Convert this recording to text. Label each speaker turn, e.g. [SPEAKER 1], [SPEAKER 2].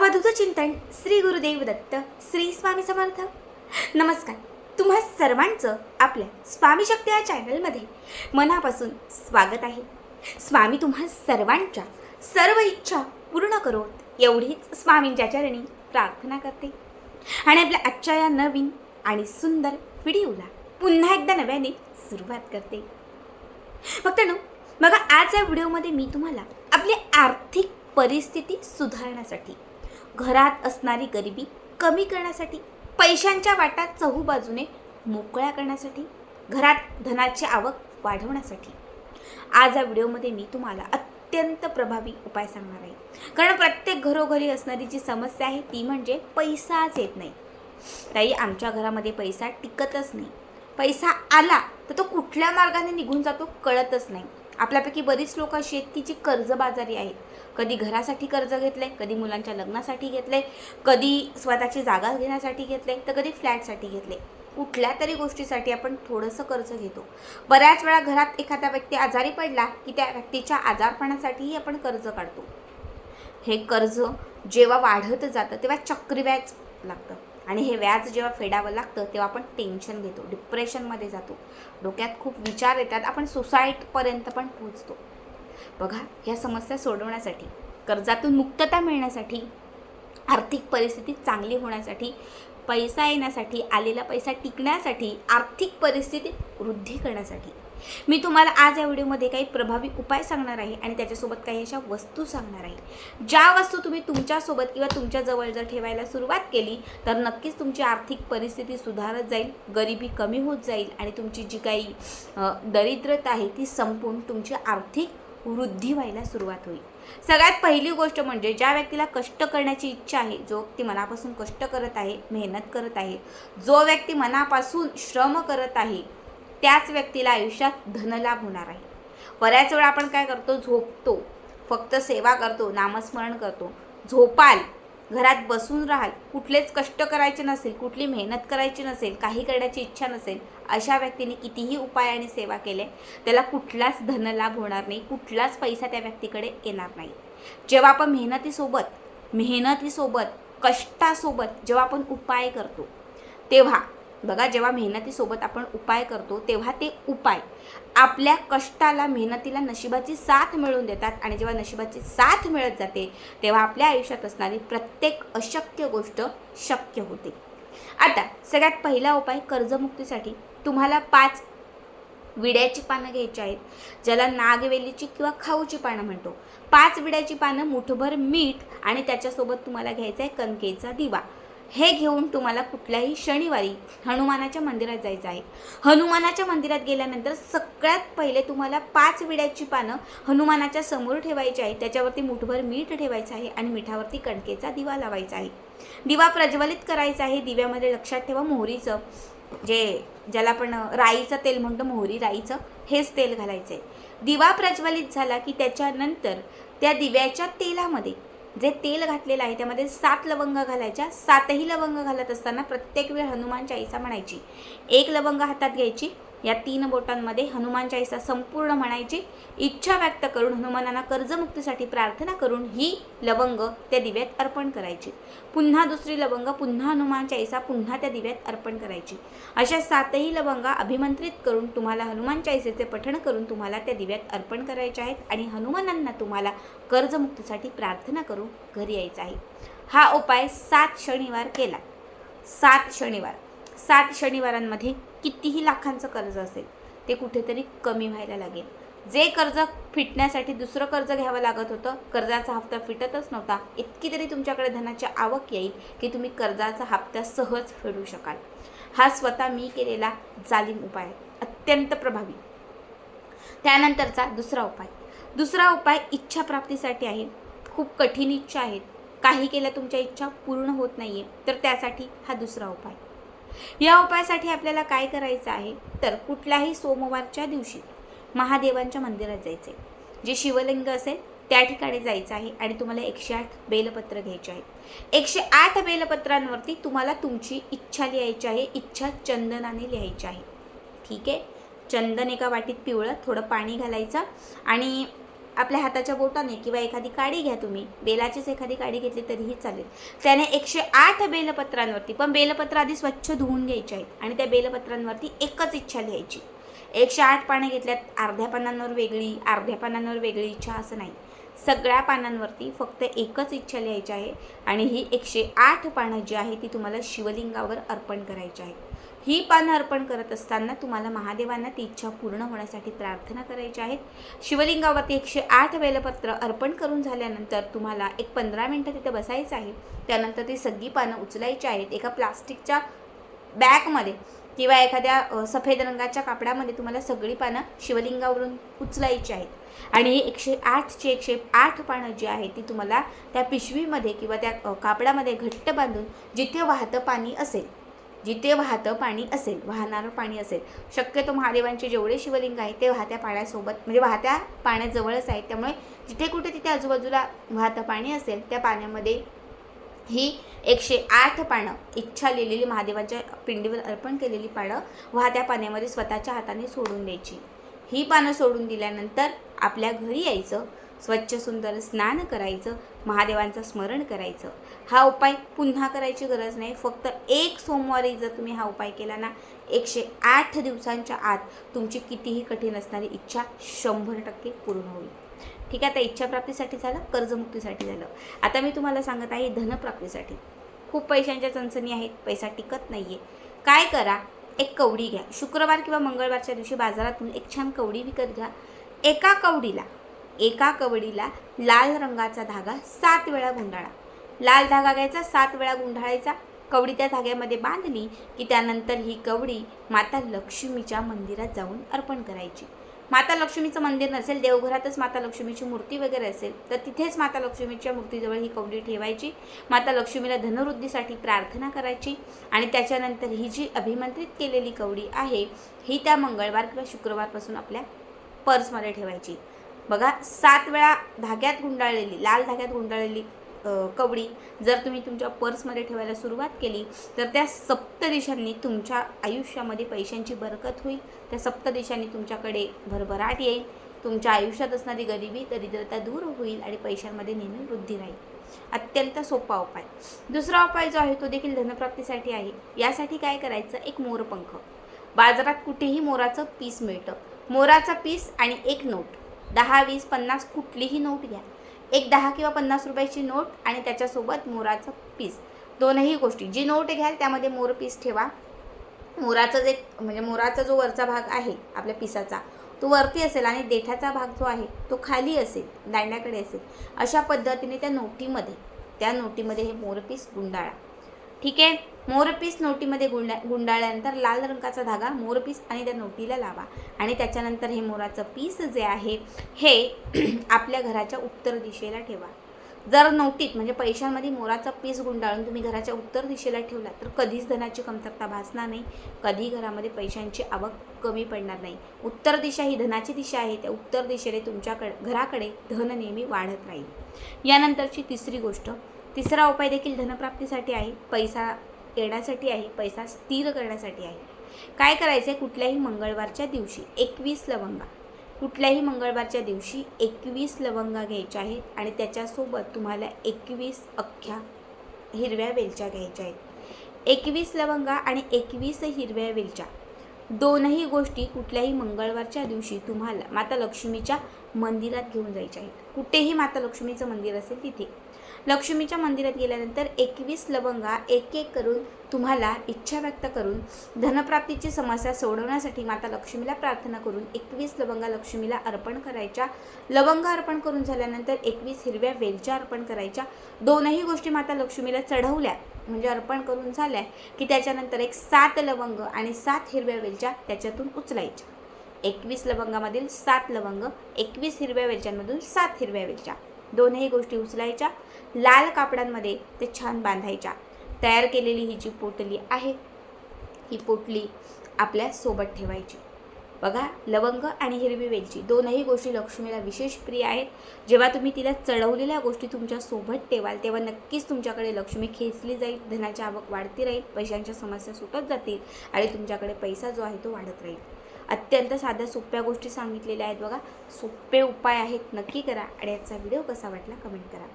[SPEAKER 1] अवधूत चिंतन श्री गुरुदेव दत्त श्री स्वामी समर्थ. नमस्कार. तुम्हा सर्वांचं आपल्या स्वामी शक्ती या चॅनलमध्ये मनापासून स्वागत आहे. स्वामी तुम्हा सर्वांच्या सर्व इच्छा पूर्ण करोत एवढीच स्वामींच्या चरणी प्रार्थना करते. आणि आपल्या आजच्या या नवीन आणि सुंदर व्हिडिओला पुन्हा एकदा नव्याने सुरुवात करते. फक्त न बघा आज या व्हिडिओमध्ये मी तुम्हाला आपली आर्थिक परिस्थिती सुधारण्यासाठी घरात असणारी गरिबी कमी करण्यासाठी पैशांच्या वाटा चहूबाजूने मोकळ्या करण्यासाठी घरात धनाची आवक वाढवण्यासाठी. आज या व्हिडिओमध्ये मी तुम्हाला अत्यंत प्रभावी उपाय सांगणार आहे. कारण प्रत्येक घरोघरी असणारी जी समस्या आहे ती म्हणजे पैसाच येत नाही. ताई आमच्या घरामध्ये पैसा टिकतच नाही. पैसा आला तर तो कुठल्या मार्गाने निघून जातो कळतच नाही. आपल्यापैकी बरीच लोक अशी आहेत की जी कर्जबाजारी आहेत. कधी घरासाठी कर्ज घेतले कधी मुलांच्या लग्नासाठी घेतले कधी स्वतःची जागा घेण्यासाठी घेतले तर कधी फ्लॅटसाठी घेतले कुठल्या तरी गोष्टीसाठी आपण थोडंसं कर्ज घेतो. बऱ्याच वेळा घरात एखादा व्यक्ती आजारी पडला की त्या व्यक्तीच्या आजारपणासाठीही आपण कर्ज काढतो. हे कर्ज जेव्हा वाढत जातं तेव्हा चक्रव्याज लागतं. आणि हे व्याज जेव्हा फेडावं लागतं तेव्हा आपण टेन्शन घेतो डिप्रेशनमध्ये जातो. डोक्यात खूप विचार येतात आपण सुसाईडपर्यंत पण पोहोचतो. बघा ह्या समस्या सोडवण्यासाठी कर्जातून मुक्तता मिळण्यासाठी आर्थिक परिस्थिती चांगली होण्यासाठी पैसा येण्यासाठी आलेला पैसा टिकण्यासाठी आर्थिक परिस्थिती वृद्धी करण्यासाठी. मी तुम्हाला आज या व्हिडिओमध्ये काही प्रभावी उपाय सांगणार आहे आणि त्याच्यासोबत काही अशा वस्तू सांगणार आहे. ज्या वस्तू तुम्ही तुमच्यासोबत किंवा तुमच्याजवळ जर ठेवायला सुरुवात केली तर नक्कीच तुमची आर्थिक परिस्थिती सुधारत जाईल गरिबी कमी होत जाईल आणि तुमची जी काही दरिद्रता आहे ती संपून तुमची आर्थिक वृद्धी व्हायला सुरुवात होईल. सगळ्यात पहिली गोष्ट म्हणजे ज्या व्यक्तीला कष्ट करण्याची इच्छा आहे जो व्यक्ती मनापासून कष्ट करत आहे मेहनत करत आहे जो व्यक्ती मनापासून श्रम करत आहे त्याच व्यक्तीला आयुष्यात धनलाभ होणार आहे. बऱ्याच वेळा आपण काय करतो झोपतो फक्त सेवा करतो नामस्मरण करतो. झोपाल घरात बसून राहाल कुठलेच कष्ट करायचे नसेल कुठली मेहनत करायची नसेल काही करण्याची इच्छा नसेल अशा व्यक्तीने कितीही उपाय आणि सेवा केले त्याला कुठलाच धनलाभ होणार नाही कुठलाच पैसा त्या व्यक्तीकडे येणार नाही. जेव्हा आपण मेहनतीसोबत मेहनतीसोबत कष्टासोबत जेव्हा आपण उपाय करतो तेव्हा बघा जेव्हा मेहनतीसोबत आपण उपाय करतो तेव्हा ते उपाय आपल्या कष्टाला मेहनतीला नशिबाची साथ मिळवून देतात आणि जेव्हा नशिबाची साथ मिळत जाते तेव्हा आपल्या आयुष्यात असणारी प्रत्येक अशक्य गोष्ट शक्य होते. आता सगळ्यात पहिला उपाय कर्जमुक्तीसाठी तुम्हाला पाच विड्याची पानं घ्यायची आहेत ज्याला नागवेलीची किंवा खाऊची पानं म्हणतो. पाच विड्याची पानं मुठभर मीठ आणि त्याच्यासोबत तुम्हाला घ्यायचा आहे कणकेचा दिवा. हे घेऊन तुम्हाला कुठल्याही शनिवारी हनुमानाच्या मंदिरात जायचं आहे. हनुमानाच्या मंदिरात गेल्यानंतर सगळ्यात पहिले तुम्हाला पाच विड्याची पानं हनुमानाच्या समोर ठेवायची आहे त्याच्यावरती मुठभर मीठ ठेवायचं आहे आणि मिठावरती कणकेचा दिवा लावायचा आहे. दिवा प्रज्वलित करायचा आहे. दिव्यामध्ये लक्षात ठेवा मोहरीचं जे ज्याला आपण राईचं तेल म्हणतो मोहरी राईचं हेच तेल घालायचं आहे दिवा प्रज्वलित झाला की त्याच्यानंतर त्या दिव्याच्या तेलामध्ये जे तेल घातलेलं आहे त्यामध्ये सात लवंग घालायच्या. सातही लवंग घालत असताना प्रत्येक वेळ हनुमान चाळीसा म्हणायची. एक लवंग हातात घ्यायची. या तीन बोटांमध्ये हनुमान चाळीसा संपूर्ण म्हणायची इच्छा व्यक्त करून हनुमानांना कर्जमुक्तीसाठी प्रार्थना करून ही लवंग त्या दिव्यात अर्पण करायची. पुन्हा दुसरी लवंग पुन्हा हनुमान चाळीसा पुन्हा त्या दिव्यात अर्पण करायची. अशा सातही लवंगा अभिमंत्रित करून तुम्हाला हनुमान चाळीसेचे पठण करून तुम्हाला त्या दिव्यात अर्पण करायचे आहेत आणि हनुमानांना तुम्हाला कर्जमुक्तीसाठी प्रार्थना करून घरी यायचं आहे. हा उपाय सात शनिवार केला. सात शनिवार. सात शनिवारांमध्ये कितीही लाखांचं कर्ज असेल ते कुठेतरी कमी व्हायला लागेल. जे कर्ज फिटण्यासाठी दुसरं कर्ज घ्यावं लागत होतं कर्जाचा हप्ता फिटतच नव्हता. इतकी तरी तुमच्याकडे धनाची आवक येईल की तुम्ही कर्जाचा हप्ता सहज फेडू शकाल. हा स्वतः मी केलेला जालिम उपाय अत्यंत प्रभावी. त्यानंतरचा दुसरा उपाय. दुसरा उपाय इच्छा प्राप्तीसाठी आहे. खूप कठीण इच्छा आहेत काही केल्या तुमच्या इच्छा पूर्ण होत नाही आहे तर त्यासाठी हा दुसरा उपाय. या उपायासाठी आपल्याला काय करायचं आहे? तर कुठल्याही सोमवारच्या दिवशी महादेवांच्या मंदिरात जायचे जे शिवलिंग असेल त्या ठिकाणी जायचं आहे आणि तुम्हाला एकशे आठ बेलपत्र घ्यायचे आहेत. एकशे आठ बेलपत्रांवरती तुम्हाला तुमची इच्छा लिहायची आहे इच्छा चंदनाने लिहायची आहे. ठीक आहे? चंदन एका वाटीत पिवळं थोडं पाणी घालायचं आणि आपल्या हाताच्या बोटाने किंवा एखादी काडी घ्या तुम्ही. बेलाचीच एखादी काडी घेतली तरीही चालेल. त्याने एकशे आठ बेलपत्रांवरती पण बेलपत्र आधी स्वच्छ धुवून घ्यायचे आहेत आणि त्या बेलपत्रांवरती एकच इच्छा लिहायची. एकशे आठ पानं घेतल्यात अर्ध्या पानांवर वेगळी अर्ध्या पानांवर वेगळी इच्छा असं नाही. सगळ्या पानांवरती फक्त एकच इच्छा लिहायची आहे आणि ही एकशे आठ पानं जी आहे ती तुम्हाला शिवलिंगावर अर्पण करायची आहे ही पानं अर्पण करत असताना तुम्हाला महादेवांना ती इच्छा पूर्ण होण्यासाठी प्रार्थना करायची आहेत. शिवलिंगावरती एकशे आठ बेलपत्र अर्पण करून झाल्यानंतर तुम्हाला एक पंधरा मिनटं तिथे बसायचं आहे. त्यानंतर ती सगळी पानं उचलायची आहेत. एका प्लास्टिकच्या बॅगमध्ये किंवा एखाद्या सफेद रंगाच्या कापडामध्ये तुम्हाला सगळी पानं शिवलिंगावरून उचलायची आहेत. आणि एकशे आठचे एकशे आठ पानं जी आहेत ती तुम्हाला त्या पिशवीमध्ये किंवा त्या कापडामध्ये घट्ट बांधून जिथे वाहतं पाणी असेल जिथे वाहतं पाणी असेल वाहणारं पाणी असेल शक्यतो महादेवांचे जेवढे शिवलिंग आहे ते वाहत्या पाण्यासोबत म्हणजे वाहत्या पाण्याजवळच आहेत. त्यामुळे जिथे कुठे तिथे आजूबाजूला वाहतं पाणी असेल त्या पाण्यामध्ये ही एकशे आठ पानं इच्छा लिहिलेली महादेवाच्या पिंडीवर अर्पण केलेली पानं वाहत्या पाण्यामध्ये स्वतःच्या हाताने सोडून द्यायची. ही पानं सोडून दिल्यानंतर आपल्या घरी यायचं स्वच्छ सुंदर स्नान करायचं महादेवांचं स्मरण करायचं. हा उपाय पुन्हा करायची गरज नाही. फक्त एक सोमवारी जर तुम्ही हा उपाय केला ना एकशे आठ दिवसांच्या आत तुमची कितीही कठीण असणारी इच्छा शंभर टक्के पूर्ण होईल. ठीक आहे आता इच्छाप्राप्तीसाठी झालं कर्जमुक्तीसाठी झालं. आता मी तुम्हाला सांगत आहे धनप्राप्तीसाठी. खूप पैशांच्या चणचणी आहेत पैसा टिकत नाही आहे काय करा एक कवडी घ्या. शुक्रवार किंवा मंगळवारच्या दिवशी बाजारातून एक छान कवडी विकत घ्या. एका कवडीला एका कवडीला लाल रंगाचा धागा सात वेळा गुंडाळा. लाल धागा घ्यायचा सात वेळा गुंडाळायचा. कवडी त्या धाग्यामध्ये बांधली की त्यानंतर ही कवडी माता लक्ष्मीच्या मंदिरात जाऊन अर्पण करायची. माता लक्ष्मीचं मंदिर नसेल देवघरातच माता लक्ष्मीची मूर्ती वगैरे असेल तर तिथेच माता लक्ष्मीच्या मूर्तीजवळ ही कवडी ठेवायची. माता लक्ष्मीला धनवृद्धीसाठी प्रार्थना करायची आणि त्याच्यानंतर ही जी अभिमंत्रित केलेली कवडी आहे ही त्या मंगळवार किंवा शुक्रवारपासून आपल्या पर्समध्ये ठेवायची. बघा सात वेळा धाग्यात गुंडाळलेली लाल धाग्यात गुंडाळलेली कवडी जर तुम्ही तुमच्या पर्समध्ये ठेवायला सुरुवात केली तर त्या सप्त दिशांनी तुमच्या आयुष्यामध्ये पैशांची बरकत होईल. त्या सप्त दिशांनी तुमच्याकडे भरभराट येईल. तुमच्या आयुष्यात असणारी गरिबी दरिद्रता दूर होईल आणि पैशांमध्ये नेहमी वृद्धी राहील. अत्यंत सोपा उपाय. दुसरा उपाय जो आहे तो देखील धनप्राप्तीसाठी आहे. यासाठी काय करायचं? एक मोरपंख बाजारात कुठेही मोराचं पीस मिळतं. मोराचा पीस आणि एक नोट. दहा वीस पन्नास कुठलीही नोट घ्या. एक दहा किंवा पन्नास रुपयाची नोट आणि त्याच्यासोबत मोराचं पीस. दोनही गोष्टी. जी नोट घ्याल त्यामध्ये मोर पीस ठेवा. मोराचं जे म्हणजे मोराचा जो वरचा भाग आहे आपल्या पिसाचा तो वरती असेल आणि देठाचा भाग जो आहे तो खाली असेल दांड्याकडे असेल अशा पद्धतीने त्या नोटीमध्ये त्या नोटीमध्ये हे मोरपीस गुंडाळा. ठीक आहे? मोरपीस नोटीमध्ये गुंडा गुंडाळल्यानंतर लाल रंगाचा धागा मोरपीस आणि त्या नोटीला लावा. आणि त्याच्यानंतर हे मोराचं पीस जे आहे हे आपल्या घराच्या उत्तर दिशेला ठेवा. जर नोटीत म्हणजे पैशांमध्ये मोराचा पीस गुंडाळून तुम्ही घराच्या उत्तर दिशेला ठेवला तर कधीच धनाची कमतरता भासणार नाही. कधी घरामध्ये पैशांची आवक कमी पडणार नाही. उत्तर दिशा ही धनाची दिशा आहे त्या उत्तर दिशेने तुमच्याकडे घराकडे धन नेहमी वाढत राहील. यानंतरची तिसरी गोष्ट तिसरा उपाय देखील धनप्राप्तीसाठी आहे. पैसा येण्यासाठी आहे पैसा स्थिर करण्यासाठी आहे. काय करायचं आहे कुठल्याही मंगळवारच्या दिवशी एकवीस लवंगा. कुठल्याही मंगळवारच्या दिवशी एकवीस लवंगा घ्यायच्या आहेत आणि त्याच्यासोबत तुम्हाला एकवीस अख्ख्या हिरव्या वेलच्या घ्यायच्या आहेत. एकवीस लवंगा आणि एकवीस हिरव्या वेलच्या. दोनही गोष्टी कुठल्याही मंगळवारच्या दिवशी तुम्हाला माता लक्ष्मीच्या मंदिरात घेऊन जायच्या आहेत. कुठेही माता लक्ष्मीचं मंदिर असेल तिथे. लक्ष्मीच्या मंदिरात गेल्यानंतर एकवीस लवंगा एक एक करून तुम्हाला इच्छा व्यक्त करून धनप्राप्तीची समस्या सोडवण्यासाठी माता लक्ष्मीला प्रार्थना करून एकवीस लवंगा लक्ष्मीला अर्पण करायच्या. लवंग अर्पण करून झाल्यानंतर एकवीस हिरव्या वेलच्या अर्पण करायच्या. दोनही गोष्टी माता लक्ष्मीला चढवल्या म्हणजे अर्पण करून झाल्या की त्याच्यानंतर एक सात लवंग आणि सात हिरव्या वेलच्या त्याच्यातून उचलायच्या. एकवीस लवंगामधील सात लवंग एकवीस हिरव्या वेलच्यांमधून सात हिरव्या वेलच्या. दोनही गोष्टी उचलायच्या. लाल कापडांमध्ये ते छान बांधायच्या. तयार केलेली ही जी पोटली आहे ही पोटली आपल्यासोबत ठेवायची. बघा लवंग आणि हिरवी वेलची दोनही गोष्टी लक्ष्मीला विशेष प्रिय आहेत. जेव्हा तुम्ही तिला चढवलेल्या गोष्टी तुमच्यासोबत ठेवाल तेव्हा नक्कीच तुमच्याकडे लक्ष्मी खेचली जाईल धनाची आवक वाढती राहील पैशांच्या समस्या सुटत जातील आणि तुमच्याकडे पैसा जो आहे तो वाढत राहील. अत्यंत साध्या सोप्या गोष्टी सांगितलेल्या आहेत बघा. सोपे उपाय आहेत नक्की करा. आणि याचा व्हिडिओ कसा वाटला कमेंट करा.